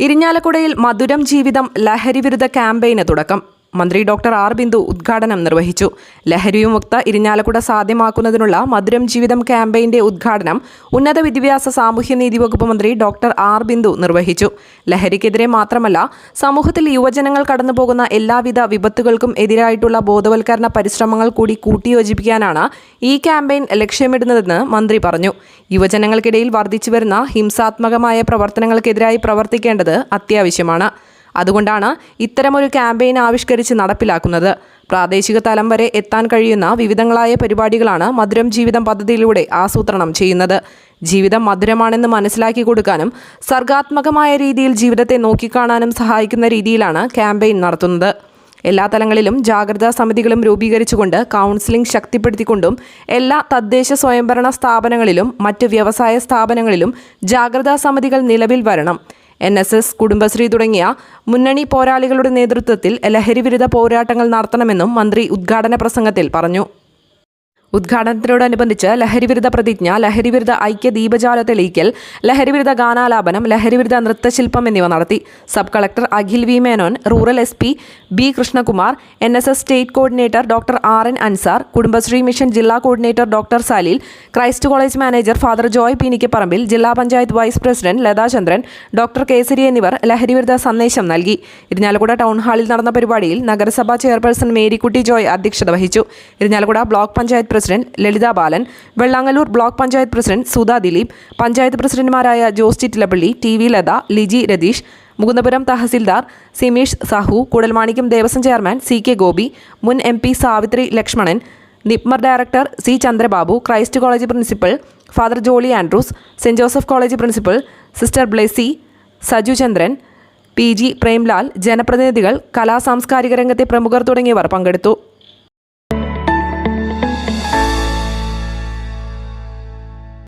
ഇരിഞ്ഞാലക്കുടയിൽ മധുരം ജീവിതം ലഹരിവിരുദ്ധ ക്യാമ്പയിന് തുടക്കം. മന്ത്രി ഡോക്ടർ ആർ ബിന്ദു ഉദ്ഘാടനം നിർവഹിച്ചു. ലഹരിയുമുക്ത ഇരിഞ്ഞാലക്കുട സാധ്യമാക്കുന്നതിനുള്ള മധുരം ജീവിതം ക്യാമ്പയിന്റെ ഉദ്ഘാടനം ഉന്നത വിദ്യാഭ്യാസ സാമൂഹ്യനീതി വകുപ്പ് മന്ത്രി ഡോക്ടർ ആർ ബിന്ദു നിർവഹിച്ചു. ലഹരിക്കെതിരെ മാത്രമല്ല സമൂഹത്തിൽ യുവജനങ്ങൾ കടന്നുപോകുന്ന എല്ലാവിധ വിപത്തുകൾക്കും എതിരായിട്ടുള്ള ബോധവൽക്കരണ പരിശ്രമങ്ങൾ കൂടി കൂട്ടിയോജിപ്പിക്കാനാണ് ഈ ക്യാമ്പയിൻ ലക്ഷ്യമിടുന്നതെന്ന് മന്ത്രി പറഞ്ഞു. യുവജനങ്ങൾക്കിടയിൽ വർദ്ധിച്ചുവരുന്ന ഹിംസാത്മകമായ പ്രവർത്തനങ്ങൾക്കെതിരായി പ്രവർത്തിക്കേണ്ടത് അത്യാവശ്യമാണ്. അതുകൊണ്ടാണ് ഇത്തരമൊരു ക്യാമ്പയിൻ ആവിഷ്കരിച്ച് നടപ്പിലാക്കുന്നത്. പ്രാദേശിക തലം വരെ എത്താൻ കഴിയുന്ന വിവിധങ്ങളായ പരിപാടികളാണ് മധുരം ജീവിതം പദ്ധതിയിലൂടെ ആസൂത്രണം ചെയ്യുന്നത്. ജീവിതം മധുരമാണെന്ന് മനസ്സിലാക്കി കൊടുക്കാനും സർഗാത്മകമായ രീതിയിൽ ജീവിതത്തെ നോക്കിക്കാണാനും സഹായിക്കുന്ന രീതിയിലാണ് ക്യാമ്പയിൻ നടത്തുന്നത്. എല്ലാ തലങ്ങളിലും ജാഗ്രതാ സമിതികളും രൂപീകരിച്ചുകൊണ്ട് കൗൺസിലിംഗ് ശക്തിപ്പെടുത്തിക്കൊണ്ടും എല്ലാ തദ്ദേശ സ്വയംഭരണ സ്ഥാപനങ്ങളിലും മറ്റ് വ്യവസായ സ്ഥാപനങ്ങളിലും ജാഗ്രതാ സമിതികൾ നിലവിൽ വരണം. എൻ എസ് എസ് കുടുംബശ്രീ തുടങ്ങിയ മുന്നണി പോരാളികളുടെ നേതൃത്വത്തിൽ ലഹരിവിരുദ്ധ പോരാട്ടങ്ങൾ നടത്തണമെന്നും മന്ത്രി ഉദ്ഘാടന പ്രസംഗത്തിൽ പറഞ്ഞു ഉദ്ഘാടനത്തിനോടനുബന്ധിച്ച് ലഹരിവിരുദ്ധ പ്രതിജ്ഞ ലഹരിവിരുദ്ധ ഐക്യ ദീപജാല തെളിയിക്കൽ ലഹരിവിരുദ്ധ ഗാനാലാപനം ലഹരിവിരുദ്ധ നൃത്തശില്പം എന്നിവ നടത്തി. Sub collector Akhil V Menon rural S P B Krishnakumar N S S state coordinator doctor R N Ansar Kudumbashree mission ജില്ലാ coordinator doctor Salil Christ college manager father Joy Peenikkaparambil ജില്ലാ panchayat vice president Lathachandran doctor Kesari എന്നിവർ ലഹരിവിരുദ്ധ സന്ദേശം നൽകി. Irinjalakuda town ഹാളിൽ നടന്ന പരിപാടിയിൽ നഗരസഭാ ചെയർപേഴ്സൺ മേരിക്കുട്ടി ജോയ് അധ്യക്ഷത വഹിച്ചു. Irinjalakuda block panchayat president Lalitha Balan Vellangallur block panchayat president Sudha Dileep panchayat പ്രസിഡന്റുമാരായ Jose Chittilappally T V Latha Liji Ratheesh Mukundapuram tahsildar Simeesh Sahu Koodalmanikyam Devaswom chairman C K Gopi മുൻ M P Savithri Lakshmanan NIPMR director C Chandrababu Christ college principal father Jolly Andrews Saint Joseph college principal sister Blessy Saju Chandran P G Premlal ജനപ്രതിനിധികൾ കലാ സാംസ്കാരിക രംഗത്തെ പ്രമുഖർ തുടങ്ങിയവർ പങ്കെടുത്തു.